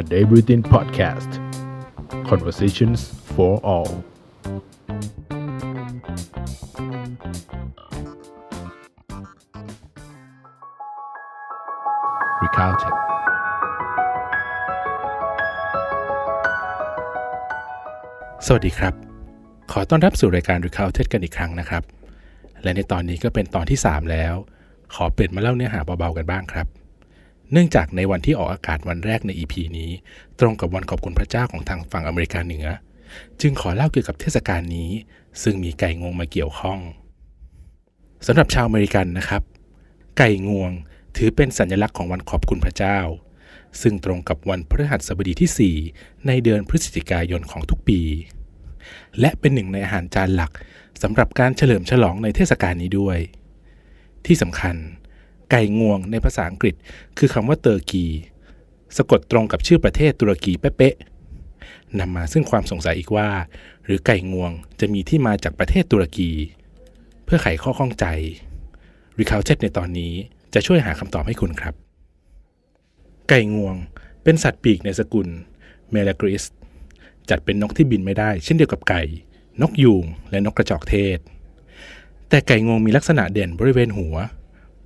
a day within podcast conversations for all รีคาวเทสวัสดีครับ ขอต้อนรับสู่รายการ r e c o u n t e d กันอีกครั้งนะครับ และในตอนนี้ก็เป็นตอนที่ 3 แล้ว ขอเปลี่ยนมาเล่าเนื้อหาเบาๆกันบ้างครับ เนื่องจากในวันที่ออกอากาศวันแรกใน EP นี้ ตรงกับวันขอบคุณพระเจ้าของทางฝั่งอเมริกาเหนือ จึงขอเล่าเกี่ยวกับเทศกาลนี้ ซึ่งมีไก่งวงมาเกี่ยวข้องสำหรับชาวอเมริกันนะครับ ไก่งวงถือเป็นสัญลักษณ์ของวันขอบคุณพระเจ้า ซึ่งตรงกับวันพฤหัสบดีที่ 4 ในเดือนพฤศจิกายนของทุกปี และเป็นหนึ่งในอาหารจานหลักสำหรับการเฉลิมฉลองในเทศกาลนี้ด้วย ที่สำคัญ ไก่งวงในภาษาอังกฤษ คือคำว่าเตอร์กี สะกดตรงกับชื่อประเทศตุรกีเป๊ะๆนำมาซึ่งความสงสัยอีกว่า หรือไก่งวงจะมีที่มาจากประเทศตุรกี เพื่อไขข้อข้องใจรีคาวเช็ในตอนนี้จะช่วยหาคำตอบให้คุณครับ ไก่งวงเป็นสัตว์ปีกในสกุลเมลากริสจัดเป็นนกที่บินไม่ได้ เช่นเดียวกับไก่ นกยูงและนกกระจอกเทศ แต่ไก่งวงมีลักษณะเด่นบริเวณหัว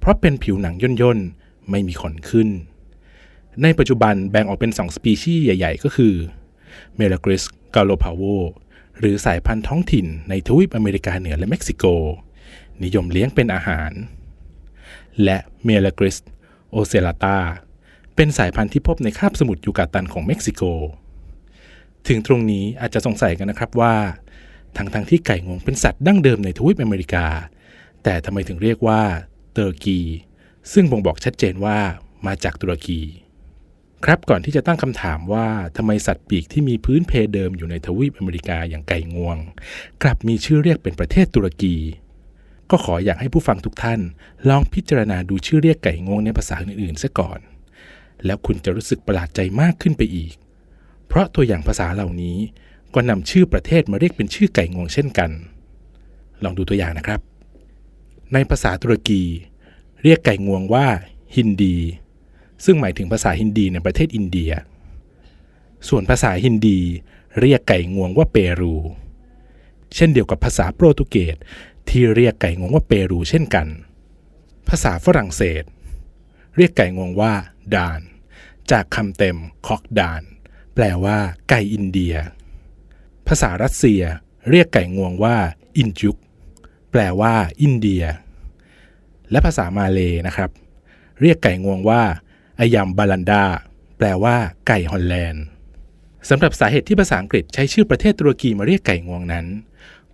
ราะเป็นผิวหนังย่นๆ ไม่มีขนขึ้น ในปัจจุบันแบ่งออกเป็นสองสปีชีส์ใหญ่ๆ ก็คือเมลากริสกาโลพาโวหรือสายพันธุ์ท้องถิ่นในทวีปอเมริกาเหนือและเม็กซิโก นิยมเลี้ยงเป็นอาหาร และเมลากริสโอเซลาตาเป็นสายพันธุ์ที่พบในคาบสมุทรยูกาตันของเม็กซิโก ถึงตรงนี้อาจจะสงสัยกันนะครับว่าทั้งทั้งที่ไก่งวงเป็นสัตว์ดั้งเดิมในทวีปอเมริกา แต่ทำไมถึงเรียกว่า เตอร์กี ซึ่งบ่งบอกชัดเจนว่ามาจากตุรกี ครับก่อนที่จะตั้งคำถามว่าทำไมสัตว์ปีกที่มีพื้นเพเดิมอยู่ในทวีปอเมริกาอย่างไก่งวง กลับมีชื่อเรียกเป็นประเทศตุรกี ก็ขออยากให้ผู้ฟังทุกท่าน ลองพิจารณาดูชื่อเรียกไก่งวงในภาษาอื่นๆซะก่อน แล้วคุณจะรู้สึกประหลาดใจมากขึ้นไปอีก เพราะตัวอย่างภาษาเหล่านี้ก็นำชื่อประเทศมาเรียกเป็นชื่อไก่งวงเช่นกัน ลองดูตัวอย่างนะครับ ในภาษาตุรกี เรียกไก่งวงว่าฮินดี ซึ่งหมายถึงภาษาฮินดีในประเทศอินเดีย ส่วนภาษาฮินดี เรียกไก่งวงว่าเปรู เช่นเดียวกับภาษาโปรตุเกสที่เรียกไก่งวงว่าเปรูเช่นกัน ภาษาฝรั่งเศส เรียกไก่งวงว่าดาน จากคำเต็มคอกดาน แปลว่าไก่อินเดีย ภาษารัสเซีย เรียกไก่งวงว่าอินจุก แปลว่า อินเดีย และภาษามาเลนะครับ เรียกไก่งวงว่าอายามบาลันดา แปลว่า ไก่ฮอลแลนด์สำหรับสาเหตุที่ภาษาอังกฤษใช้ชื่อประเทศตุรกีมาเรียกไก่งวงนั้น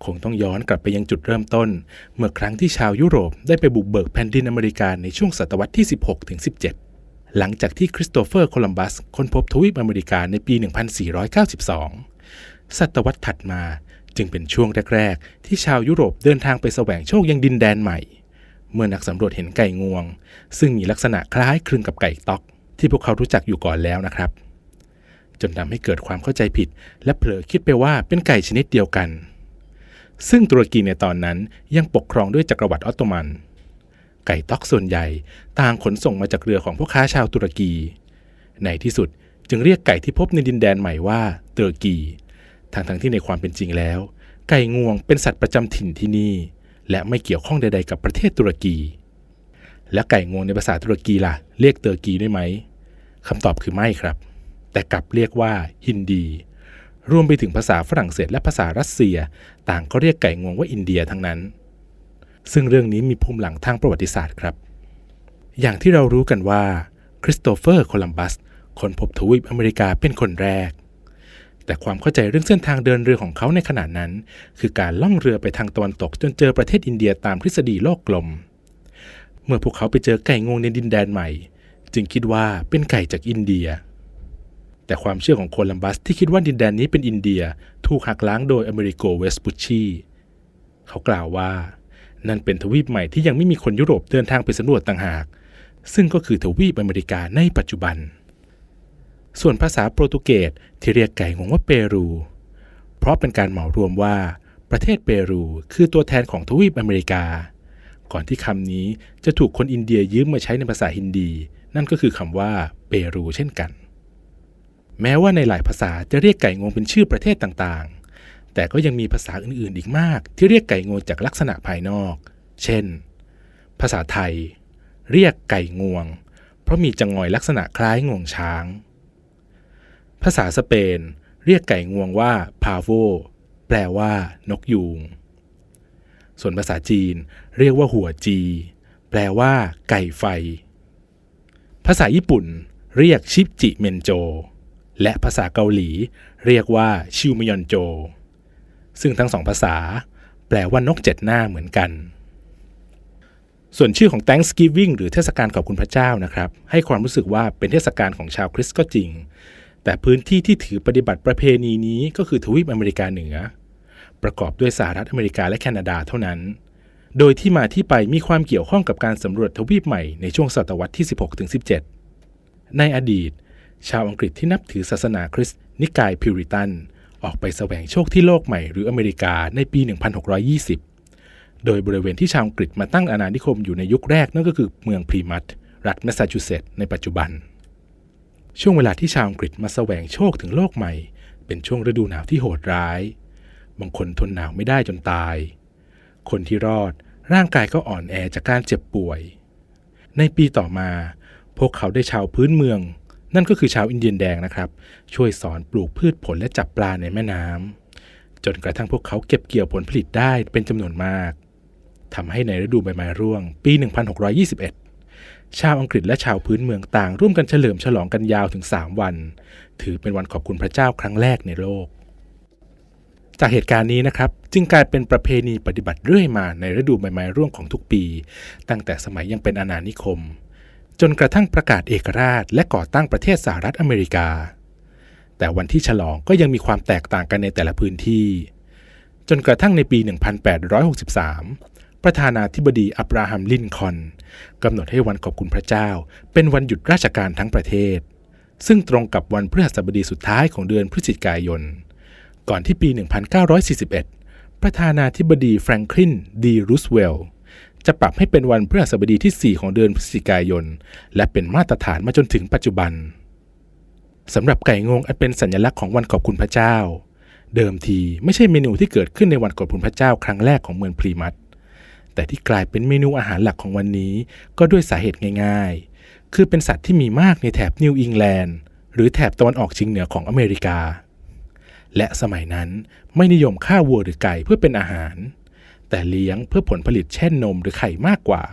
คงต้องย้อนกลับไปยังจุดเริ่มต้น เมื่อครั้งที่ชาวยุโรปได้ไปบุกเบิกแผ่นดินอเมริกาในช่วงศตวรรษที่ 16ถึง17 หลังจากที่คริสโตเฟอร์โคลัมบัสค้นพบทวีปอเมริกาในปี 1492 ศตวรรษถัดมา จึงเป็นช่วงแรก ๆ ที่ชาวยุโรปเดินทางไปแสวงโชคยังดินแดนใหม่ เมื่อนักสำรวจเห็นไก่งวง ซึ่งมีลักษณะคล้ายคลึงกับไก่ต๊อก ที่พวกเขารู้จักอยู่ก่อนแล้วนะครับ จนทำให้เกิดความเข้าใจผิด และเผลอคิดไปว่าเป็นไก่ชนิดเดียวกัน ซึ่งตุรกีในตอนนั้นยังปกครองด้วยจักรวรรดิออตโตมัน ไก่ต๊อกส่วนใหญ่ต่างขนส่งมาจากเรือของพวกค้าชาวตุรกี ในที่สุดจึงเรียกไก่ที่พบในดินแดนใหม่ว่าเตอร์กี ทั้งทั้งที่ในความเป็นจริงแล้ว ไก่งวงเป็นสัตว์ประจำถิ่นที่นี่ และไม่เกี่ยวข้องใดๆกับประเทศตุรกี และไก่งวงในภาษาตุรกีล่ะ เรียกเตอร์กีได้ไหมคำตอบคือไม่ครับ แต่กลับเรียกว่าฮินดี รวมไปถึงภาษาฝรั่งเศสและภาษารัสเซีย ต่างก็เรียกไก่งวงว่าอินเดียทั้งนั้น ซึ่งเรื่องนี้มีภูมิหลังทางประวัติศาสตร์ครับ อย่างที่เรารู้กันว่าคริสโตเฟอร์โคลัมบัสค้นพบทวีปอเมริกาเป็นคนแรก แต่ความเข้าใจเรื่องเส้นทางเดินเรือของเขาในขณะนั้น คือการล่องเรือไปทางตะวันตกจนเจอประเทศอินเดียตามทฤษฎีโลกกลม เมื่อพวกเขาไปเจอไก่งวงในดินแดนใหม่ จึงคิดว่าเป็นไก่จากอินเดีย แต่ความเชื่อของโคลัมบัสที่คิดว่าดินแดนนี้เป็นอินเดียถูกหักล้างโดยอเมริโกเวสปุชชีเขากล่าวว่า นั่นเป็นทวีปใหม่ที่ยังไม่มีคนยุโรปเดินทางไปสำรวจต่างหาก ซึ่งก็คือทวีปอเมริกาในปัจจุบัน ส่วนภาษาโปรตุเกสที่เรียกไก่งวงว่าเปรู เพราะเป็นการเหมารวมว่าประเทศเปรูคือตัวแทนของทวีปอเมริกา ก่อนที่คำนี้จะถูกคนอินเดียยืมมาใช้ในภาษาฮินดี นั่นก็คือคำว่าเปรูเช่นกัน แม้ว่าในหลายภาษาจะเรียกไก่งวงเป็นชื่อประเทศต่างๆ แต่ก็ยังมีภาษาอื่นๆ อีกมาก ที่เรียกไก่งวงจากลักษณะภายนอก เช่น ภาษาไทย เรียกไก่งวง เพราะมีจังงอยลักษณะคล้ายงวงช้าง ภาษาสเปน เรียกไก่งวงว่าพาโวแปลว่านกยูง ส่วนภาษาจีนเรียกว่าหัวจี แปลว่า ไก่ไฟ ภาษาญี่ปุ่น เรียกชิปจิเมนโจ และภาษาเกาหลี เรียกว่าชิวมยอนโจ ซึ่งทั้งสองภาษา แปลว่านกเจ็ดหน้าเหมือนกันส่วนชื่อของ Thanksgiving หรือเทศกาลขอบคุณพระเจ้านะครับ ให้ความรู้สึกว่าเป็นเทศกาลของชาวคริสต์ก็จริง แต่พื้นที่ที่ถือปฏิบัติประเพณีนี้ก็คือทวีปอเมริกาเหนือ ประกอบด้วยสหรัฐอเมริกาและแคนาดาเท่านั้น โดยที่มาที่ไปมีความเกี่ยวข้องกับการสำรวจทวีปใหม่ในช่วงศตวรรษที่ 16-17 ในอดีต ชาวอังกฤษที่นับถือศาสนาคริสต์นิกายพิวริตันออกไปแสวงโชคที่โลกใหม่หรืออเมริกาในปี 1620 โดยบริเวณที่ชาวอังกฤษมาตั้งอาณานิคมอยู่ในยุคแรกนั่นก็คือเมืองพรีมัตรัฐแมสซาชูเซตส์ในปัจจุบัน ช่วงเวลาที่ชาวอังกฤษมาแสวงโชคถึงโลกใหม่ เป็นช่วงฤดูหนาวที่โหดร้าย บางคนทนหนาวไม่ได้จนตาย คนที่รอดร่างกายก็อ่อนแอจากการเจ็บป่วย ในปีต่อมา พวกเขาได้ชาวพื้นเมือง นั่นก็คือชาวอินเดียนแดงนะครับ ช่วยสอนปลูกพืชผลและจับปลาในแม่น้ำจนกระทั่งพวกเขาเก็บเกี่ยวผลผลิตได้เป็นจำนวนมากทำให้ในฤดูใบไม้ร่วง ปี 1621 ชาวอังกฤษและชาวพื้นเมืองต่างร่วมกันเฉลิมฉลองกันยาวถึง 3 วัน ถือเป็นวันขอบคุณพระเจ้าครั้งแรกในโลก จากเหตุการณ์นี้นะครับ จึงกลายเป็นประเพณีปฏิบัติเรื่อยมาในฤดูใบไม้ร่วงของทุกปี ตั้งแต่สมัยยังเป็นอาณานิคม จนกระทั่งประกาศเอกราช และก่อตั้งประเทศสหรัฐอเมริกา แต่วันที่ฉลองก็ยังมีความแตกต่างกันในแต่ละพื้นที่ จนกระทั่งในปี 1863 ประธานาธิบดีอับราฮัมลินคอนกำหนดให้วันขอบคุณพระเจ้า เป็นวันหยุดราชการทั้งประเทศ ซึ่งตรงกับวันพฤหัสบดีสุดท้ายของเดือนพฤศจิกายน ก่อนที่ปี 1941 ประธานาธิบดีแฟรงคลินดีรูสเวลล์จะปรับให้เป็นวันพฤหัสบดีที่ 4 ของเดือนพฤศจิกายน และเป็นมาตรฐานมาจนถึงปัจจุบันสำหรับไก่งวงอันเป็นสัญลักษณ์ของวันขอบคุณพระเจ้า เดิมทีไม่ใช่เมนูที่เกิดขึ้นในวันขอบคุณพระเจ้าครั้งแรกของเมืองพรีมัต แต่ที่กลายเป็นเมนูอาหารหลักของวันนี้ ก็ด้วยสาเหตุง่าย ๆ คือเป็นสัตว์ที่มีมากในแถบนิวอิงแลนด์หรือแถบตะวันออกเฉียงเหนือของอเมริกา และสมัยนั้นไม่นิยมฆ่าวัวหรือไก่เพื่อเป็นอาหาร แต่เลี้ยงเพื่อผลผลิตเช่นนมหรือไข่มากกว่า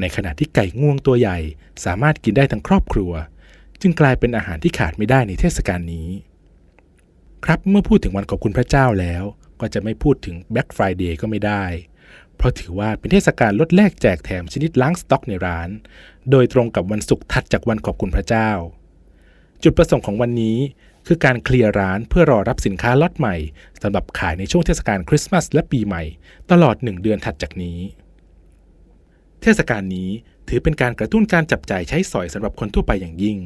ในขณะที่ไก่งวงตัวใหญ่สามารถกินได้ทั้งครอบครัว จึงกลายเป็นอาหารที่ขาดไม่ได้ในเทศกาลนี้ ครับเมื่อพูดถึงวันขอบคุณพระเจ้าแล้ว ก็จะไม่พูดถึง Black Friday ก็ไม่ได้ เพราะถือว่าเป็นเทศกาลลดแลกแจกแถมชนิดล้างสต็อกในร้าน โดยตรงกับวันศุกร์ถัดจากวันขอบคุณพระเจ้า จุดประสงค์ของวันนี้คือการเคลียร์ร้านเพื่อรอรับสินค้าล็อตใหม่สำหรับขายในช่วงเทศกาลคริสต์มาสและปีใหม่ ตลอด 1 เดือนถัดจากนี้ เทศกาลนี้ถือเป็นการกระตุ้นการจับจ่ายใช้สอยสำหรับคนทั่วไปอย่างยิ่ง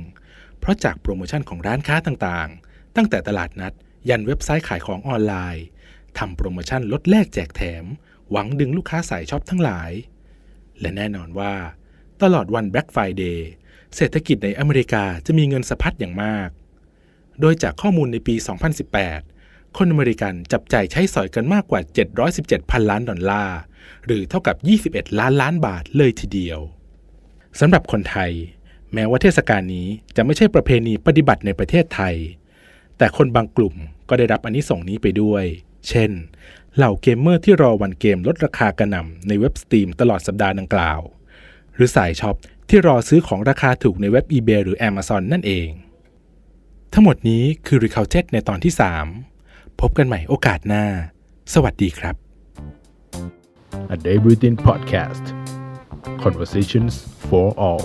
เพราะจากโปรโมชั่นของร้านค้าต่างๆ ตั้งแต่ตลาดนัด ยันเว็บไซต์ขายของออนไลน์ทำโปรโมชั่นลดแลกแจกแถม หวังดึงลูกค้าสายช็อปทั้งหลาย และแน่นอนว่า ตลอดวัน Black Friday เศรษฐกิจในอเมริกาจะมีเงินสะพัดอย่างมาก โดยจากข้อมูลในปี 2018 คนอเมริกันจับจ่ายใช้สอยกันมากกว่า 717 พันล้านดอลลาร์ หรือเท่ากับ 21 ล้านล้านบาทเลยทีเดียวสำหรับคนไทย แม้ว่าเทศกาลนี้จะไม่ใช่ประเพณีปฏิบัติในประเทศไทย แต่คนบางกลุ่มก็ได้รับอนนิสงส์นี้ไปด้วย เช่น เหล่าเกมเมอร์ที่รอวันเกมลดราคากระหน่ำในเว็บสตรีมตลอดสัปดาห์ดังกล่าว หรือสายช็อปที่รอซื้อของราคาถูกในเว็บ eBay หรือ Amazon นั่นเอง ทั้งหมดนี้คือ r e c o u n t e d ในตอนที่ 3 พบกันใหม่โอกาสหน้า สวัสดีครับ A Day Within Podcast Conversations for All